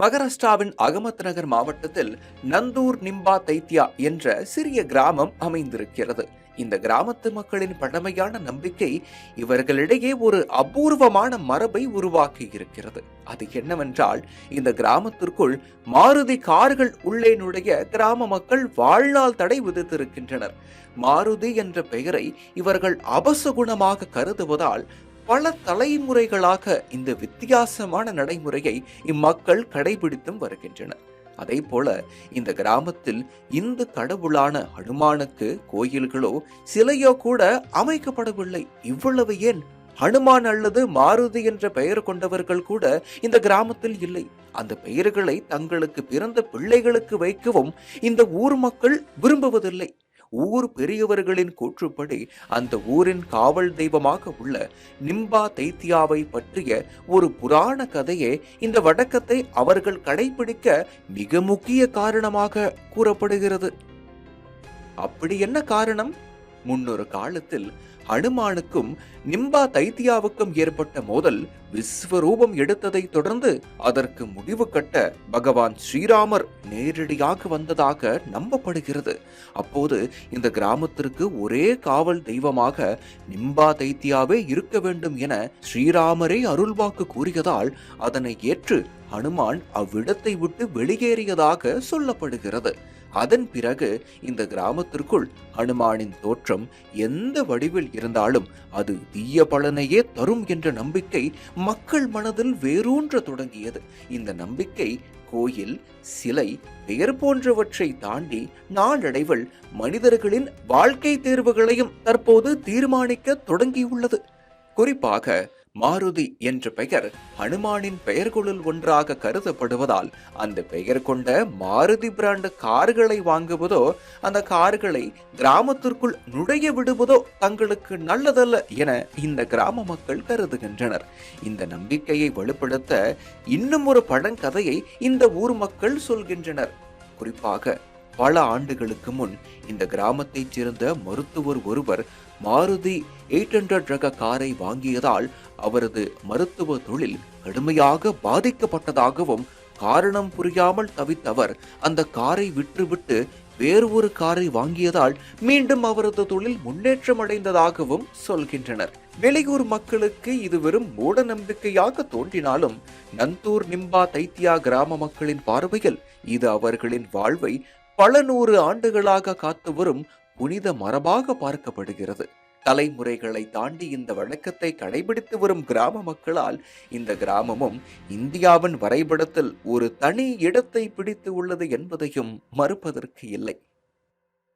மகாராஷ்டிராவின் அகமத் நகர் மாவட்டத்தில் நந்தூர் நிம்பா தைத்தியா என்ற சிறிய கிராமம் அமைந்திருக்கிறது. இந்த கிராமத்து மக்களின் பழமையான நம்பிக்கை இவர்களிடையே ஒரு அபூர்வமான மரபை உருவாக்கி இருக்கிறது. அது என்னவென்றால் இந்த கிராமத்திற்குள் மாருதி கார்கள் உள்ளே நுழைய கிராம மக்கள் வாழ்நாள் தடை விதித்திருக்கின்றனர். மாருதி என்ற பெயரை இவர்கள் அபசகுணமாக கருதுவதால் பல தலைமுறைகளாக இந்த வித்தியாசமான நடைமுறையை இம்மக்கள் கடைபிடித்தும் வருகின்றனர். அதே போல இந்த கிராமத்தில் இந்து கடவுளான ஹனுமானுக்கு கோயில்களோ சிலையோ கூட அமைக்கப்படவில்லை. இவ்வளவு ஏன்? ஹனுமான் அல்லது மாருதி என்ற பெயர் கொண்டவர்கள் கூட இந்த கிராமத்தில் இல்லை. அந்த பெயர்களை தங்களுக்கு பிறந்த பிள்ளைகளுக்கு வைக்கவும் இந்த ஊர் மக்கள் விரும்புவதில்லை. ஊர் பெரியவர்களின் கூற்றுப்படி அந்த ஊரின் காவல் தெய்வமாக உள்ள நிம்பா தைத்தியாவை பற்றிய ஒரு புராண கதையே இந்த வழக்கத்தை அவர்கள் கடைபிடிக்க மிக முக்கிய காரணமாக கூறப்படுகிறது. அப்படி என்ன காரணம்? முன்னொரு காலத்தில் ஹனுமானுக்கும் நிம்பா தைத்தியாவுக்கும் ஏற்பட்ட மோதல் விஸ்வரூபம் எடுத்ததை தொடர்ந்து அதற்கு முடிவு கட்ட பகவான் ஸ்ரீராமர் நேரடியாக வந்ததாக நம்பப்படுகிறது. அப்போது இந்த கிராமத்திற்கு ஒரே காவல் தெய்வமாக நிம்பா தைத்தியாவே இருக்க வேண்டும் என ஸ்ரீராமரே அருள்வாக்கு கூறியதால் அதனை ஏற்று ஹனுமான் அவ்விடத்தை விட்டு வெளியேறியதாக சொல்லப்படுகிறது. அதன் பிறகு இந்த கிராமத்திற்குள் ஹனுமானின் தோற்றம் எந்த வடிவில் இருந்தாலும் அது தீய பலனையே தரும் என்ற நம்பிக்கை மக்கள் மனதில் வேரூன்ற தொடங்கியது. இந்த நம்பிக்கை கோயில் சிலை பெயர் போன்றவற்றை தாண்டி நாளடைவில் மனிதர்களின் வாழ்க்கை தேர்வுகளையும் தற்போது தீர்மானிக்க தொடங்கியுள்ளது. குறிப்பாக மாருதி என்ற பெயர் ஹனுமானின் பெயர்களுள் ஒன்றாக கருதப்படுவதால் அந்த பெயர் கொண்ட மாருதி பிராண்டு கார்களை வாங்குவதோ அந்த கார்களை கிராமத்திற்குள் நுழைய விடுவதோ தங்களுக்கு நல்லதல்ல என இந்த கிராம மக்கள் கருதுகின்றனர். இந்த நம்பிக்கையை வலுப்படுத்த இன்னும் ஒரு பழங்கதையை இந்த ஊர் மக்கள் சொல்கின்றனர். குறிப்பாக பல ஆண்டுகளுக்கு முன் இந்த கிராமத்தைச் சேர்ந்த மருத்துவர் ஒருவர் மாருதி எயிட் ஹண்ட்ரட் ரக காரை வாங்கியதால் அவரது மருத்துவ தொழில் கடுமையாக பாதிக்கப்பட்டதாகவும் காரணம் புரியாமல் தவித்தவர் அந்த காரை விற்றுவிட்டு வேறு ஒரு காரை வாங்கியதால் மீண்டும் அவரது தொழில் முன்னேற்றம் அடைந்ததாகவும் சொல்கின்றனர். வெளியூர் மக்களுக்கு இது வெறும் மூட நம்பிக்கையாக தோன்றினாலும் நந்தூர் நிம்பா தைத்தியா கிராம மக்களின் பார்வையில் இது அவர்களின் வாழ்வை பல நூறு ஆண்டுகளாக காத்து வரும் புனித மரபாக பார்க்கப்படுகிறது. தலைமுறைகளை தாண்டி இந்த வழக்கத்தை கடைபிடித்து வரும் கிராம மக்களால் இந்த கிராமமும் இந்தியாவின் வரைபடத்தில் ஒரு தனி இடத்தை பிடித்து உள்ளது என்பதையும் மறுப்பதற்கு இல்லை.